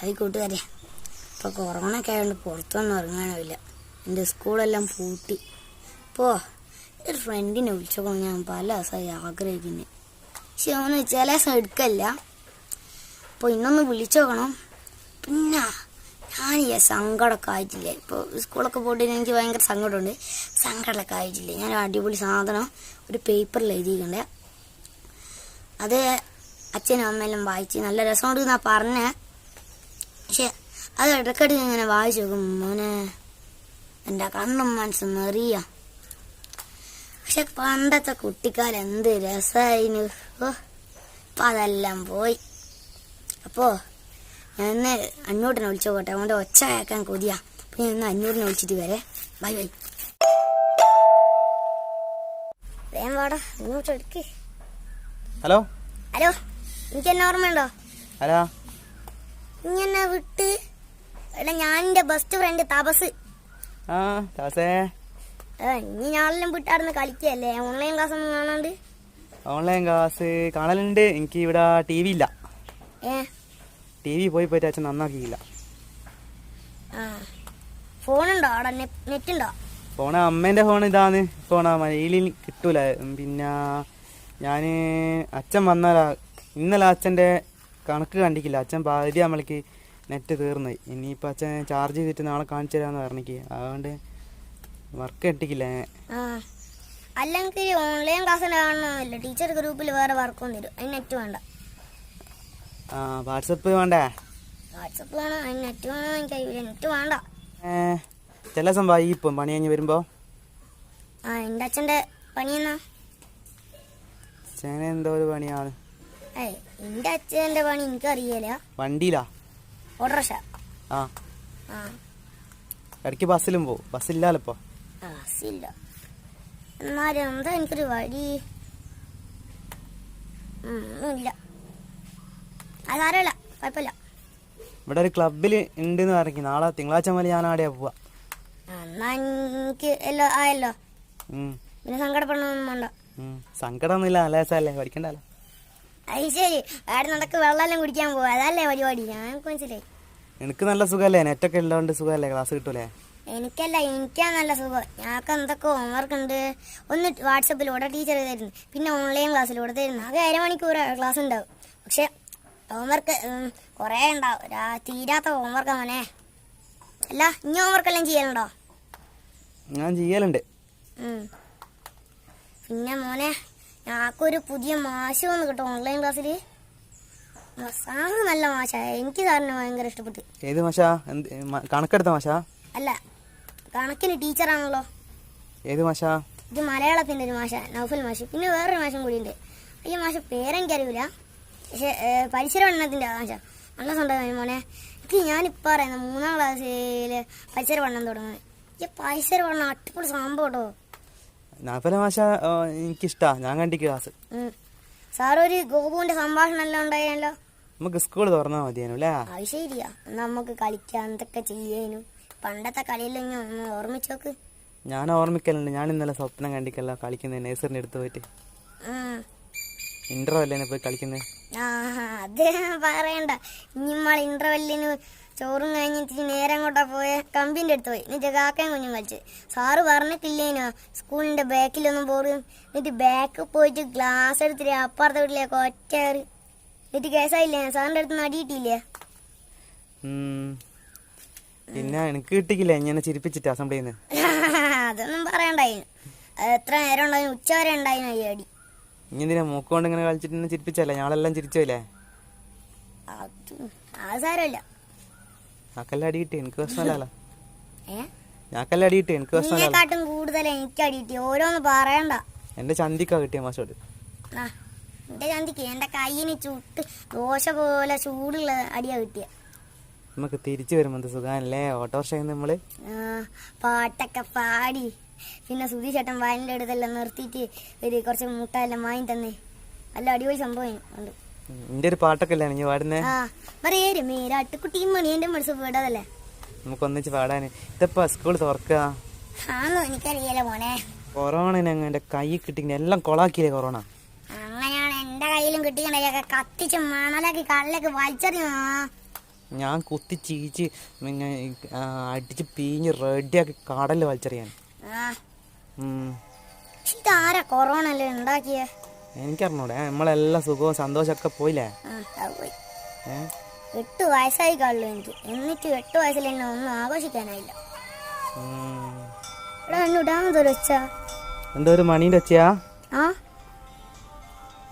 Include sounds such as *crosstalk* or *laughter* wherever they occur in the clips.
അത് കൂട്ടുകാരെ ഇപ്പോൾ കൊറോണ ഒക്കെ ആയതുകൊണ്ട് പുറത്തൊന്നും ഇറങ്ങാനാവില്ല എന്റെ സ്കൂളെല്ലാം പൂട്ടി. ഇപ്പോൾ ഒരു ഫ്രണ്ടിനെ വിളിച്ചപ്പോൾ ഞാൻ പല ദിവസമായി ആഗ്രഹിക്കുന്നത് പക്ഷെ അവന് ചില ദിവസം എടുക്കല്ല. അപ്പോൾ ഇന്നൊന്ന് വിളിച്ചു നോക്കണം. പിന്നെ ഞാൻ ഈ സങ്കടമൊക്കെ ആയിട്ടില്ല. ഇപ്പോൾ സ്കൂളൊക്കെ പോയിട്ട് എനിക്ക് ഭയങ്കര സങ്കടമുണ്ട് സങ്കടമൊക്കെ ആയിട്ടില്ല. ഞാൻ അടിപൊളി സാധനം ഒരു പേപ്പറിൽ എഴുതിയിട്ടുണ്ട്. അത് അച്ഛനും അമ്മയെല്ലാം വായിച്ച് നല്ല രസമുണ്ട് എന്നാ പറഞ്ഞേ. പക്ഷെ അത് ഇടയ്ക്കിടയ്ക്ക് ഇങ്ങനെ വായിച്ചു നോക്കും മോനെ എന്റെ കണ്ണും മനസ്സും നിറിയ. പക്ഷെ പണ്ടത്തെ കുട്ടിക്കാലം എന്ത് രസമായിരുന്നു ഓ അപ്പം അതെല്ലാം പോയി. അപ്പോ ഞാൻ ഇന്ന് അഞ്ഞൂട്ടിനെ വിളിച്ചു പോട്ടെ. അവന്റെ ഒച്ച കേൾക്കാൻ കൊതിയാ. അപ്പം ഞാൻ ഇന്ന് അഞ്ഞൂറിനെ വിളിച്ചിട്ട് വരെ. Bye bye. വേം വാടാ എടുക്ക് ഹലോ? ഹലോ എനിക്ക് എന്നെ ഓർമ്മയുണ്ടോ? ഹലോ? നീ എന്നെ വിട്ട് എടാ ഞാൻ എന്റെ ബെസ്റ്റ് ഫ്രണ്ട് തപസ്. ആ ദാസേ ഏ, നീ ഞാളെല്ലാം വിട്ടാർന്ന് കളിക്കല്ലേ ഓൺലൈൻ ക്ലാസ് ഒന്നും കാണാണ്ട്? ഓൺലൈൻ ക്ലാസ് കാണലുണ്ട്. എനിക്ക് ഇവിടെ ടി വി ഇല്ല. ടി വി പോയി പോയിട്ട് അച്ഛൻ നന്നാക്കിയില്ല. ഫോണുണ്ടോ അവിടെ? നെറ്റ് ഉണ്ടോ? ഫോണ് അമ്മേന്റെ ഫോൺ ഇതാണ് ഫോണാ മലയിൽ കിട്ടൂല. പിന്നെ ഞാൻ അച്ഛൻ വന്നാലാ ഇന്നലെ അച്ഛന്റെ കണക്ക് കണ്ടിക്കില്ല. അച്ഛൻ ഭാര്യ നമ്മൾക്ക് നെറ്റ് തീർന്നു. ഇനിയിപ്പോൾ അച്ഛൻ ചാർജ് ചെയ്തിട്ട് നാളെ കാണിച്ചു തരാമെന്ന് പറഞ്ഞിക്ക്. അതുകൊണ്ട് വർക്ക് കിട്ടിക്കില്ല അല്ലെങ്കിൽ ഓൺലൈൻ ക്ലാസ് കാണണമെന്നില്ല ടീച്ചർ ഗ്രൂപ്പിൽ വേറെ വർക്കൊന്നും തരും അതിന് നെറ്റ് വേണ്ട. ആ വാട്സപ്പ് വേണ്ടേ? വാട്സപ്പ് വേണം. അതിന് നെറ്റ് വേണം എനിക്ക് നെറ്റ് വേണ്ട. ചില സംഭവം ഇപ്പം പണി കഴിഞ്ഞ് വരുമ്പോൾ ആ എന്റെ അച്ഛന്റെ പണിയെന്നാ ചേന എന്തോ ഒരു പണിയാണ്. ഏയ് അച്ഛന്റെ പണി? എനിക്ക് അറിയില്ല വണ്ടിയിലാ? ഓട്ടോറിക്ഷ. ആ. ഇടയ്ക്ക് ബസ്സിലും പോവും. ബസ്സില്ലാലോ ഇപ്പോൾ ആ ബസ്സില്ല. എന്നാലും എന്താ എനിക്കൊരു വഴി? ഇല്ല ഒന്നുമില്ല. അത് സാരമില്ല കുഴപ്പമില്ല. ഇവിടെ ഒരു ക്ലബിൽ ഉണ്ടെന്ന് പറഞ്ഞു നാളെ തിങ്കളാഴ്ച മുതൽ ഞാൻ ആടെയാ പോവാ. എന്നാ എനിക്ക് എല്ലോ ആയല്ലോ. പിന്നെ സങ്കടപ്പെടണമെന്നും വേണ്ട. സങ്കടമൊന്നുമില്ല. നല്ല രസമല്ലേ? പഠിക്കണ്ടല്ലോ? അത് ശരി. ആടെ നടക്ക് വെള്ളമെല്ലാം കുടിക്കാൻ പോവാ. അതല്ലേ പരിപാടി? ഞാൻ മനസ്സിലായി എനിക്ക് നല്ല സുഖമല്ലേ? നെറ്റൊക്കെ ഉള്ളതുകൊണ്ട് സുഖമല്ലേ? ക്ലാസ് കിട്ടൂലേ? എനിക്കല്ല എനിക്കാ നല്ല സുഖം. ഞങ്ങൾക്ക് എന്തൊക്കെ ഹോംവർക്ക് ഉണ്ട്. ഒന്ന് വാട്സപ്പിലൂടെ ടീച്ചർ തരുന്നു. പിന്നെ ഓൺലൈൻ ക്ലാസ്സിലൂടെ തരുന്നു. ആകെ അരമണിക്കൂർ ക്ലാസ് ഉണ്ടാവും. പക്ഷെ ഹോംവർക്ക് കുറേ ഉണ്ടാവും. തീരാത്ത ഹോംവർക്ക് അവനെ അല്ല ഇനി ഹോംവർക്ക് എല്ലാം ചെയ്യലുണ്ടോ? ഞാൻ ചെയ്യലുണ്ട്. പിന്നെ മോനെ ഞങ്ങൾക്കൊരു പുതിയ മാശ വന്ന് കിട്ടും ഓൺലൈൻ ക്ലാസ്സിൽ സാറ് നല്ല മാഷാ. എനിക്ക് സാറിനെ ഭയങ്കര ഇഷ്ടപ്പെട്ടു. ഏത് മാഷാ? കണക്കെടുത്ത മാഷാ? അല്ല കണക്കിന് ടീച്ചറാണല്ലോ ഏത് മാഷാ? ഇത് മലയാളത്തിന്റെ ഒരു മാഷ നൗഫൽ മാഷ്. പിന്നെ വേറൊരു മാഷം കൂടി ഉണ്ട്. ഈ മാഷ പേരെനിക്കറിയില്ല പക്ഷെ പരിസര പഠനത്തിന്റെ മാഷ. നല്ല സ്വന്തമായി മോനെ. എനിക്ക് ഞാനിപ്പോൾ പറയുന്നത് മൂന്നാം ക്ലാസ്സിൽ പരിസര പഠനം തുടങ്ങുന്നത്. ഈ പരിസര പഠനം അടിപൊളി സംഭവം കേട്ടോ. നാപ്പല മാഷ എനിക്കിഷ്ടാ. ഞാൻ കണ്ടിക്ക് ക്ലാസ്. സാർ ഒരു ഗോപുവിന്റെ സംഭാഷണം എല്ലാം ഉണ്ടായാലോ നമുക്ക് സ്കൂൾ തുറന്നാ മതിയേനു അല്ലേ? അത് ശരിയാ. നമുക്ക് കളിക്കാൻ എന്തൊക്കെ ചെയ്യാനും? പണ്ടത്തെ കളിയെല്ലാം ഒന്ന് ഓർമ്മിച്ച് നോക്ക്. ഞാൻ ഓർമ്മിക്കലുണ്ട്. ഞാൻ ഇന്നലെ സ്വപ്നം കണ്ടിക്കല്ല കളിക്കുന്നത് നേഴ്സറിന്റെ അടുത്ത് പോയിട്ട്. ഇന്റർവെല്ലിനെ പോയി കളിക്കുന്നത് ആ അത് പറയണ്ട. ഇനിമ്മൾ ഇന്റർവെല്ലിന് ചോറും കഴിഞ്ഞിട്ട് നേരെ അങ്ങോട്ടാ പോയ. കമ്പിന്റെ അടുത്ത് പോയി. എന്നിട്ട് കാക്കയും കുഞ്ഞും കളിച്ച്. സാറ് പറഞ്ഞിട്ടില്ലേനോ? സ്കൂളിന്റെ ബാക്കിലൊന്നും പോറും എന്നിട്ട് ബാക്ക് പോയിട്ട് ഗ്ലാസ് എടുത്തിട്ട് അപ്പുറത്തെ വീട്ടിലേക്ക് ഒറ്റയറി എന്നിട്ട് കേസായില്ലേ? സാറിന്റെ അടുത്ത് നടിയിട്ടില്ലേ. പിന്നെ എനിക്ക് കിട്ടിക്കില്ല. ഇങ്ങനെ ചിരിപ്പിച്ചിട്ട് അസംബ്ലിയിൽ *laughs* അതൊന്നും പറയണ്ടായിരുന്നു എത്ര നേരം ഉണ്ടായി ഉച്ച വരെ ഉണ്ടായിരുന്നു ഈ അടി. ഇനി എന്തിനാ മൂക്കൊണ്ട് ഇങ്ങനെ കളിച്ചിട്ട് ചിരിപ്പിച്ചല്ലേ ഞങ്ങളെല്ലാം ചിരിച്ചോയില്ലേ? അത് അത് സാരമില്ല ഞാക്കെല്ലാം അടി കിട്ടി എനിക്ക് പ്രശ്നമല്ലല്ലോ *laughs* ഏ? ഞാക്കെല്ലാം അടി കിട്ടി എനിക്ക് പ്രശ്നമല്ലല്ലോ കൂടുതൽ എനിക്ക് അടി കിട്ടി ഓരോന്ന് പറയണ്ട. എന്റെ ചന്തിക്കാ കിട്ടിയ മാഷോട്. എന്റെ ചന്തിക്ക് എന്റെ കൈയിന് ചുട്ട് ദോശ പോലെ ചൂടുള്ള അടിയാ കിട്ടിയ. നമുക്ക് തിരിച്ചു വരുമ്പോൾ ഓട്ടോറിക്ഷയിൽ നിന്ന് നമ്മൾ? പാട്ടൊക്കെ പാടി. പിന്നെ സുധി ചേട്ടൻ വയലിന്റെ അടുത്തെല്ലാം നിർത്തിയിട്ട് ഒരു കുറച്ച് മുട്ടെല്ലാം വാങ്ങി തന്നെ. അല്ല അടിപൊളി സംഭവം ഉണ്ട് എന്റെ ഒരു പാട്ടൊക്കെ അല്ലേ നീ പാടുന്നേ? ആ പറയേര് മേരാട്ടുകുട്ടി മണി എന്റെ മനസ്സ് വീടതല്ലേ? നമുക്ക് ഒന്നിച്ച് പാടാൻ ഇതിപ്പോ സ്കൂൾ തുറക്കുക എനിക്കറിയാലോ മോനെ. കൊറോണ എന്റെ കൈ കിട്ടി എല്ലാം കൊളാക്കിയില്ലേ കൊറോണ? അങ്ങനെയാണ് എന്റെ കയ്യിലും കിട്ടിക്കണ്ടൊക്കെ കത്തിച്ച് മണലാക്കി കള്ളിലേക്ക് വലിച്ചെറിയോ ഞാൻ കുത്തി ചീച്ച് പിന്നെ അടിച്ച് പീഞ്ഞ് റെഡിയാക്കി കടലിൽ വലിച്ചെറിയാൻ. ഇതാരാ കൊറോണ അല്ലേ ഉണ്ടാക്കിയേ? എനിക്കറിഞ്ഞൂടെ. നമ്മളെല്ലാം സുഖവും സന്തോഷമൊക്കെ പോയില്ലേ? എട്ട് വയസ്സായി കാണുള്ളൂ എനിക്ക്. എന്നിട്ട് എട്ട് വയസ്സിൽ എന്നെ ഒന്നും ആഘോഷിക്കാനായില്ല. എന്തോ ഒരു മണീന്റെ ഒച്ചയാ? ആ?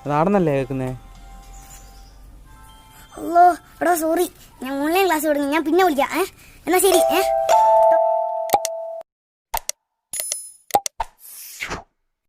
നാടന്നല്ലേ കേൾക്കുന്നേ? ഓ എടാ സോറി ഞാൻ ഓൺലൈൻ ക്ലാസ് തുടങ്ങി ഞാൻ പിന്നെ വിളിക്കാം. ഏ? എന്നാ ശരി ഏ?